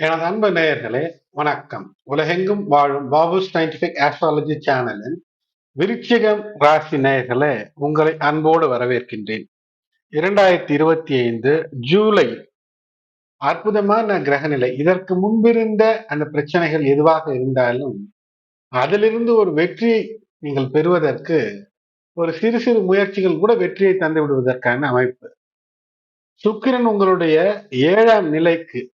எனது அன்பு நேயர்களே வணக்கம். உலகெங்கும் வாழும் பாபு சயின்டிபிக் ஆஸ்ட்ராலஜி சேனலின் விருச்சிகம் ராசி நேயர்களே உங்களை அன்போடு வரவேற்கின்றேன். இரண்டாயிரத்தி இருபத்தி ஐந்து ஜூலை. அற்புதமான கிரகநிலை. இதற்கு முன்பிருந்த அந்த பிரச்சனைகள் எதுவாக இருந்தாலும் அதிலிருந்து ஒரு வெற்றியை நீங்கள் பெறுவதற்கு ஒரு சிறு சிறு முயற்சிகள் கூட வெற்றியை தந்து விடுவதற்கான அமைப்பு. சுக்கிரன் உங்களுடைய ஏழாம் நிலைக்கு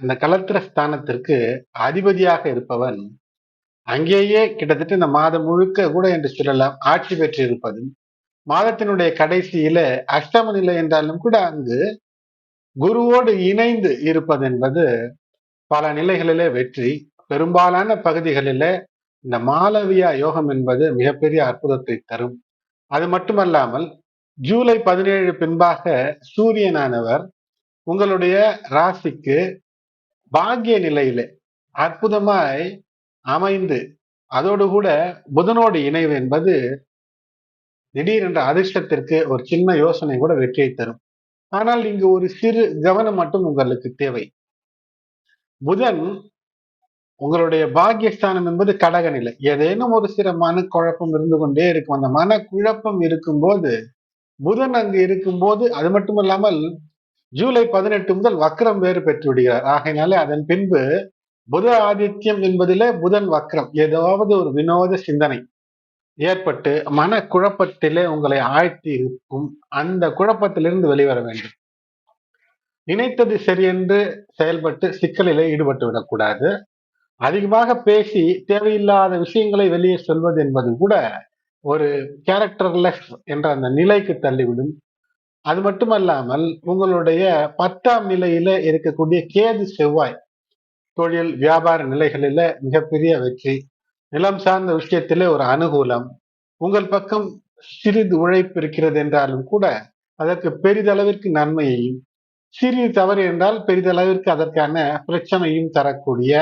அந்த கலத்திர ஸ்தானத்திற்கு அதிபதியாக இருப்பவன் அங்கேயே கிட்டத்தட்ட இந்த மாதம் முழுக்க கூட என்று சொல்லலாம் ஆட்சி பெற்று இருப்பதும் மாதத்தினுடைய கடைசியில அஷ்டம நிலை என்றாலும் கூட அங்கு குருவோடு இணைந்து இருப்பது என்பது பல நிலைகளிலே வெற்றி. பெரும்பாலான பகுதிகளில இந்த மாலவியா யோகம் என்பது மிகப்பெரிய அற்புதத்தை தரும். அது மட்டுமல்லாமல் ஜூலை பதினேழு பின்பாக சூரியனானவர் உங்களுடைய ராசிக்கு பாக்கிய நிலையிலே அற்புதமாய் அமைந்து அதோடு கூட புதனோடு இணைவு என்பது திடீரென்ற அதிர்ஷ்டத்திற்கு ஒரு சின்ன யோசனை கூட வெற்றியை தரும். ஆனால் இங்கு ஒரு சிறு கவனம் மட்டும் உங்களுக்கு தேவை. புதன் உங்களுடைய பாக்கியஸ்தானம் என்பது கடக நிலை. ஏதேனும் ஒரு சில மன குழப்பம் இருந்து கொண்டே இருக்கும். அந்த மன குழப்பம் இருக்கும்போது புதன் அங்கு இருக்கும்போது அது மட்டுமல்லாமல் ஜூலை பதினெட்டு முதல் வக்ரம் வேறு பெற்று விடுகிறார். ஆகையினாலே அதன் பின்பு புத ஆதித்யம் என்பதிலே புதன் வக்ரம் ஏதாவது ஒரு வினோத சிந்தனை ஏற்பட்டு மன குழப்பத்திலே உங்களை ஆழ்த்தி இருக்கும். அந்த குழப்பத்திலிருந்து வெளிவர வேண்டும். நினைத்தது சரியென்று செயல்பட்டு சிக்கலிலே ஈடுபட்டு விடக்கூடாது. அதிகமாக பேசி தேவையில்லாத விஷயங்களை வெளியே சொல்வது என்பது கூட ஒரு கேரக்டர்லெஸ் என்ற அந்த நிலைக்கு தள்ளிவிடும். அது மட்டுமல்லாமல் உங்களுடைய பத்தாம் நிலையில இருக்கக்கூடிய கேது செவ்வாய் தொழில் வியாபார நிலைகளில மிகப்பெரிய வெற்றி. நிலம் சார்ந்த விஷயத்திலே ஒரு அனுகூலம். உங்கள் பக்கம் சிறிது உழைப்பு இருக்கிறது என்றாலும் கூட அதற்கு பெரிதளவிற்கு நன்மையையும் சிறிது தவறு என்றால் பெரிதளவிற்கு அதற்கான பிரச்சனையும் தரக்கூடிய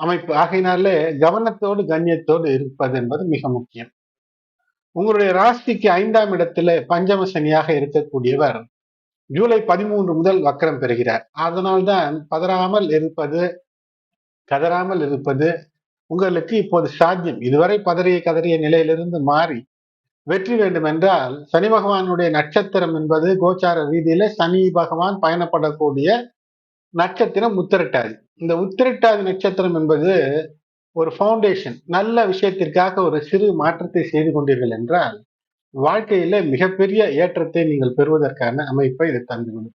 அமைப்பு. ஆகையினாலே கவனத்தோடு கண்ணியத்தோடு இருப்பது என்பது மிக முக்கியம். உங்களுடைய ராசிக்கு ஐந்தாம் இடத்துல பஞ்சம சனியாக இருக்கக்கூடியவர் ஜூலை பதிமூன்று முதல் வக்கரம் பெறுகிறார். அதனால்தான் பதறாமல் இருப்பது கதறாமல் இருப்பது உங்களுக்கு இப்போது சாத்தியம். இதுவரை பதறிய கதறிய நிலையிலிருந்து மாறி வெற்றி வேண்டும் என்றால் சனி பகவானுடைய நட்சத்திரம் என்பது கோச்சார ரீதியில சனி பகவான் பயணப்படக்கூடிய நட்சத்திரம் உத்திரட்டாதி. இந்த உத்திரட்டாதி நட்சத்திரம் என்பது ஒரு ஃபவுண்டேஷன் நல்ல விஷயத்திற்காக ஒரு சிறு மாற்றத்தை செய்து கொண்டீர்கள் என்றால் வாழ்க்கையில மிகப்பெரிய ஏற்றத்தை நீங்கள் பெறுவதற்கான அமைப்பை இது தந்துவிடும்.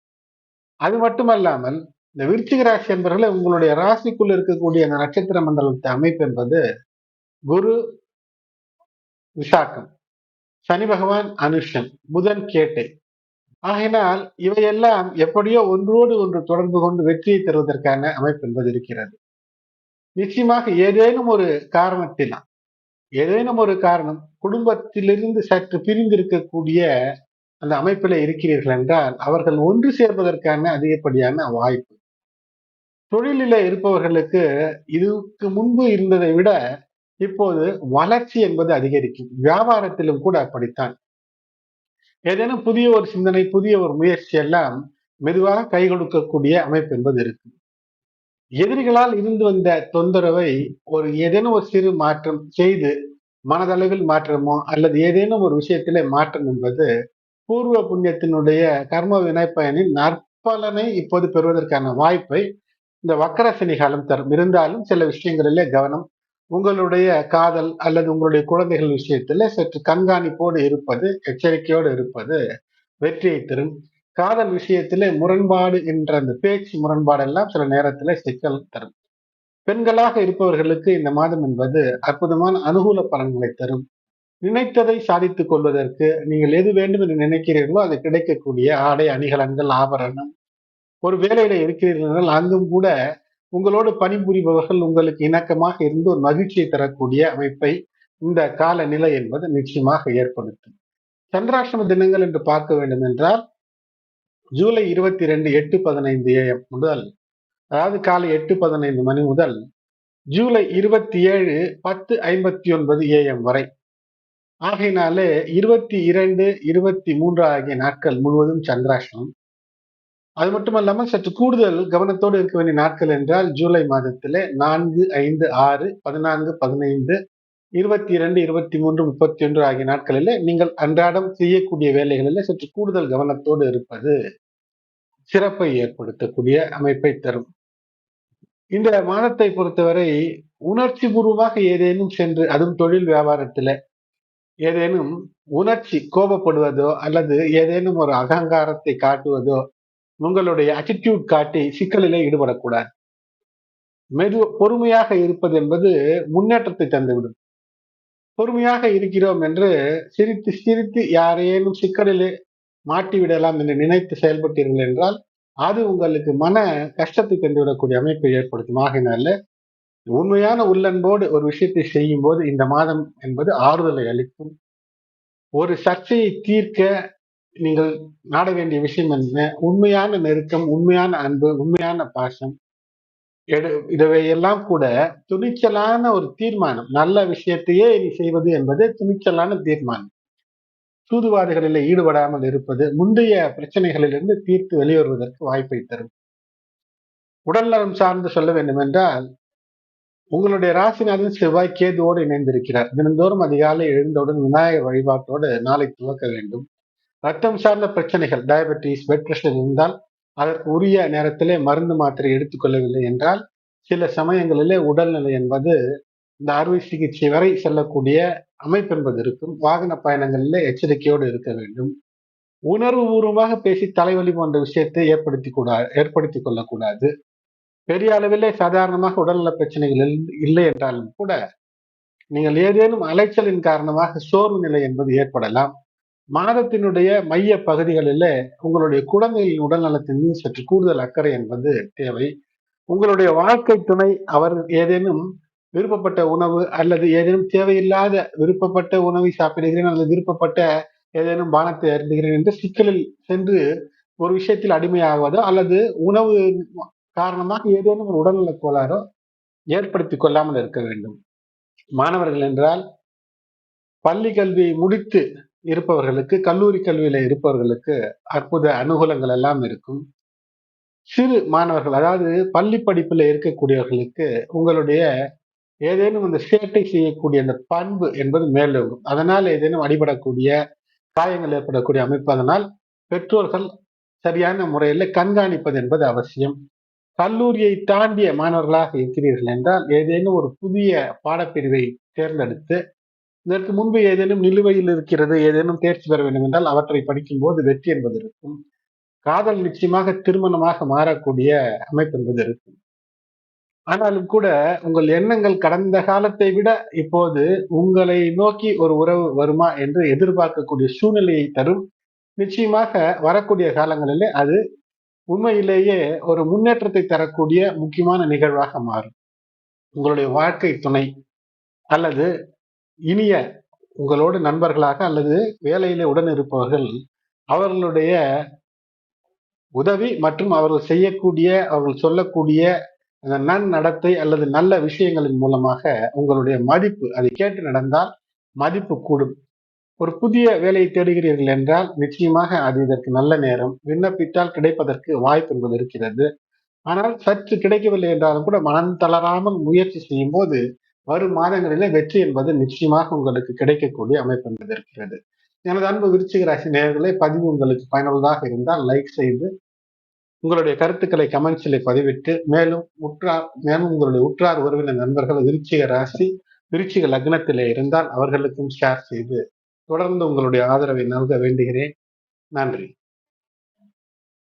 அது மட்டுமல்லாமல் இந்த விருச்சிக ராசி என்பர்களை உங்களுடைய ராசிக்குள் இருக்கக்கூடிய அந்த நட்சத்திர மண்டலத்தை அமைப்பு என்பது குரு விசாக்கம் சனி பகவான் அனுஷன் புதன் கேட்டை. ஆகினால் இவையெல்லாம் எப்படியோ ஒன்றோடு ஒன்று தொடர்பு கொண்டு வெற்றியை தருவதற்கான அமைப்பு என்பது இருக்கிறது. நிச்சயமாக ஏதேனும் ஒரு காரணத்தினால் ஏதேனும் ஒரு காரணம் குடும்பத்திலிருந்து சற்று பிரிந்திருக்கக்கூடிய அந்த அமைப்பில் இருக்கிறீர்கள் என்றால் அவர்கள் ஒன்று சேர்வதற்கான அதிகப்படியான வாய்ப்பு. தொழிலில இருப்பவர்களுக்கு இதுக்கு முன்பு இருந்ததை விட இப்போது வளர்ச்சி என்பது அதிகரிக்கும். வியாபாரத்திலும் கூட அப்படித்தான். ஏதேனும் புதிய ஒரு சிந்தனை புதிய ஒரு முயற்சி எல்லாம் மெதுவாக கை கொடுக்கக்கூடிய அமைப்பு என்பது இருக்கு. எதிரிகளால் இருந்து வந்த தொந்தரவை ஒரு ஏதேனும் ஒரு சிறு மாற்றம் செய்து மனதளவில் மாற்றமோ அல்லது ஏதேனும் ஒரு விஷயத்திலே மாற்றம் என்பது பூர்வ புண்ணியத்தினுடைய கர்ம வினைப்பயனின் நற்பலனை இப்போது பெறுவதற்கான வாய்ப்பை இந்த வக்கரசனி காலம் தரும். இருந்தாலும் சில விஷயங்களிலே கவனம் உங்களுடைய காதல் அல்லது உங்களுடைய குழந்தைகள் விஷயத்துல சற்று கண்காணிப்போடு இருப்பது எச்சரிக்கையோடு இருப்பது வெற்றியை தரும். காதல் விஷயத்திலே முரண்பாடு என்ற அந்த பேச்சு முரண்பாடெல்லாம் சில நேரத்துல சிக்கல் தரும். பெண்களாக இருப்பவர்களுக்கு இந்த மாதம் என்பது அற்புதமான அனுகூல பலன்களை தரும். நினைத்ததை சாதித்துக் கொள்வதற்கு நீங்கள் எது வேண்டும் என்று நினைக்கிறீர்களோ அது கிடைக்கக்கூடிய ஆடை அணிகலன்கள் ஆபரணம். ஒரு வேலையில இருக்கிறீர்கள் அங்கும் கூட உங்களோடு பணிபுரிபவர்கள் உங்களுக்கு இணக்கமாக இருந்து ஒரு மகிழ்ச்சியை தரக்கூடிய அமைப்பை இந்த கால நிலை என்பது நிச்சயமாக ஏற்படுத்தும். சந்திராஷ்டம தினங்கள் என்று பார்க்க வேண்டும் என்றால் ஜூலை இருபத்தி ரெண்டு எட்டு பதினைந்து ஏஎம் முதல் அதாவது காலை எட்டு பதினைந்து மணி முதல் ஜூலை இருபத்தி ஏழு பத்து ஐம்பத்தி ஒன்பது ஏஎம் வரை. ஆகையினாலே இருபத்தி இரண்டு இருபத்தி மூன்று ஆகிய நாட்கள் முழுவதும் சந்திராஷ்டம் அது மட்டுமல்லாமல் சற்று கூடுதல் கவனத்தோடு இருக்க வேண்டிய நாட்கள் என்றால் ஜூலை மாதத்திலே நான்கு ஐந்து ஆறு பதினான்கு பதினைந்து இருபத்தி இரண்டு இருபத்தி மூன்று முப்பத்தி ஒன்று ஆகிய நாட்களில் நீங்கள் அன்றாடம் செய்யக்கூடிய வேலைகளில் சற்று கூடுதல் கவனத்தோடு இருப்பது சிறப்பை ஏற்படுத்தக்கூடிய அமைப்பை தரும். இந்த மாதத்தை பொறுத்தவரை உணர்ச்சி பூர்வமாக ஏதேனும் சென்று அதுவும் தொழில் வியாபாரத்துல ஏதேனும் உணர்ச்சி கோபப்படுவதோ அல்லது ஏதேனும் ஒரு அகங்காரத்தை காட்டுவதோ உங்களுடைய அட்டிடியூட் காட்டி சிக்கலிலே ஈடுபடக்கூடாது. மெது பொறுமையாக இருப்பது என்பது முன்னேற்றத்தை தந்துவிடும். பொறுமையாக இருக்கிறோம் என்று சிரித்து சிரித்து யாரேனும் சிக்கலிலே மாட்டிவிடலாம் என்று நினைத்து செயல்பட்டீர்கள் என்றால் அது உங்களுக்கு மன கஷ்டத்தை தந்துவிடக்கூடிய அமைப்பை ஏற்படுத்தும். ஆகினால உண்மையான உள்ளன்போடு ஒரு விஷயத்தை செய்யும் போது இந்த மாதம் என்பது ஆறுதலை அளிக்கும். ஒரு சர்ச்சையை தீர்க்க நீங்கள் நாட வேண்டிய விஷயம் என்ன? உண்மையான நெருக்கம் உண்மையான அன்பு உண்மையான பாசம் எடு கூட துணிச்சலான ஒரு தீர்மானம். நல்ல விஷயத்தையே இனி செய்வது என்பது துணிச்சலான தீர்மானம். சூதுவாதிகளில் ஈடுபடாமல் இருப்பது முந்தைய பிரச்சனைகளிலிருந்து தீர்த்து வெளிவருவதற்கு வாய்ப்பை தரும். உடல் நலம் சார்ந்து சொல்ல வேண்டும் என்றால் உங்களுடைய ராசிநாதன் செவ்வாய் கேதுவோடு இணைந்திருக்கிறார். தினந்தோறும் அதிகாலை எழுந்தவுடன் விநாயகர் வழிபாட்டோடு நாளை துவக்க வேண்டும். ரத்தம் சார்ந்த பிரச்சனைகள் டயபெட்டிஸ் பெட் பிரஷர் இருந்தால் அதற்கு உரிய நேரத்திலே மருந்து மாத்திரை எடுத்துக்கொள்ளவில்லை என்றால் சில சமயங்களிலே உடல்நிலை என்பது இந்த அறுவை சிகிச்சை வரை செல்லக்கூடிய அமைப்பு என்பது இருக்கும். வாகன பயணங்களிலே எச்சரிக்கையோடு இருக்க வேண்டும். உணர்வு பூர்வமாக பேசி தலைவலி போன்ற விஷயத்தை ஏற்படுத்தி கூடா ஏற்படுத்தி கொள்ளக்கூடாது. பெரிய அளவிலே சாதாரணமாக உடல்நல பிரச்சனைகள் இல்லை என்றாலும் கூட நீங்கள் ஏதேனும் அலைச்சலின் காரணமாக சோர்வு நிலை என்பது ஏற்படலாம். மாதத்தினுடைய மைய பகுதிகளில் உங்களுடைய குழந்தைகளின் உடல் நலத்தின் மீது சற்று கூடுதல் அக்கறை என்பது தேவை. உங்களுடைய வாழ்க்கை துணை அவர் ஏதேனும் விருப்பப்பட்ட உணவு அல்லது ஏதேனும் தேவையில்லாத விருப்பப்பட்ட உணவை சாப்பிடுகிறேன் அல்லது விருப்பப்பட்ட ஏதேனும் பானத்தை அருந்துகிறேன் என்று சிக்கலில் சென்று ஒரு விஷயத்தில் அடிமையாகுவதோ அல்லது உணவு காரணமாக ஏதேனும் ஒரு உடல்நல கோளாறோ ஏற்படுத்தி கொள்ளாமல் இருக்க வேண்டும். மாணவர்கள் என்றால் பள்ளி கல்வியை முடித்து இருப்பவர்களுக்கு கல்லூரி கல்வியில இருப்பவர்களுக்கு அற்புத அனுகூலங்கள் எல்லாம் இருக்கும். சிறு மாணவர்கள் அதாவது பள்ளி படிப்புல இருக்கக்கூடியவர்களுக்கு உங்களுடைய ஏதேனும் அந்த சேட்டை செய்யக்கூடிய அந்த பண்பு என்பது மேலோகும் அதனால் ஏதேனும் அடிபடக்கூடிய காயங்கள் ஏற்படக்கூடிய அமைப்பு அதனால் பெற்றோர்கள் சரியான முறையில் கண்காணிப்பது என்பது அவசியம். கல்லூரியை தாண்டிய மாணவர்களாக இருக்கிறீர்கள் என்றால் ஏதேனும் ஒரு புதிய பாடப்பிரிவை தேர்ந்தெடுத்து இதற்கு முன்பு ஏதேனும் நிலுவையில் இருக்கிறது ஏதேனும் தேர்ச்சி பெற வேண்டும் என்றால் அவற்றை படிக்கும் போது வெற்றி என்பது இருக்கும். காதல் நிச்சயமாக திருமணமாக மாறக்கூடிய அமைப்பு என்பது இருக்கும். ஆனாலும் கூட உங்கள் எண்ணங்கள் கடந்த காலத்தை விட இப்போது உங்களை நோக்கி ஒரு உறவு வருமா என்று எதிர்பார்க்கக்கூடிய சூழ்நிலையை தரும். நிச்சயமாக வரக்கூடிய காலங்களிலே அது உண்மையிலேயே ஒரு முன்னேற்றத்தை தரக்கூடிய முக்கியமான நிகழ்வாக மாறும். உங்களுடைய வாழ்க்கை துணை அல்லது இனிய உங்களோடு நண்பர்களாக அல்லது வேலையில உடன் இருப்பவர்கள் அவர்களுடைய உதவி மற்றும் அவர்கள் செய்யக்கூடிய அவர்கள் சொல்லக்கூடிய அந்த நன்னடத்தை அல்லது நல்ல விஷயங்களின் மூலமாக உங்களுடைய மதிப்பு அதை கேட்டு நடந்தால் மதிப்பு கூடும். ஒரு புதிய வேலையை தேடுகிறீர்கள் என்றால் நிச்சயமாக அது இதற்கு நல்ல நேரம் விண்ணப்பித்தால் கிடைப்பதற்கு வாய்ப்பு என்பது இருக்கிறது. ஆனால் சற்று கிடைக்கவில்லை என்றாலும் கூட மனம் தளராமல் முயற்சி செய்யும் போது வரும் மாதங்களிலே வெற்றி என்பது நிச்சயமாக உங்களுக்கு கிடைக்கக்கூடிய அமைப்பு என்பது இருக்கிறது. எனது அன்பு விருச்சிக ராசி நேர்களை பதிவு உங்களுக்கு பயனுள்ளதாக இருந்தால் லைக் செய்து உங்களுடைய கருத்துக்களை கமெண்ட்ஸில் பதிவிட்டு மேலும் உற்றார் மேலும் உங்களுடைய உற்றார் உறவினர் நண்பர்கள் விருச்சிக ராசி விருச்சிக லக்னத்திலே இருந்தால் அவர்களுக்கும் ஷேர் செய்து தொடர்ந்து உங்களுடைய ஆதரவை நல்க வேண்டுகிறேன். நன்றி.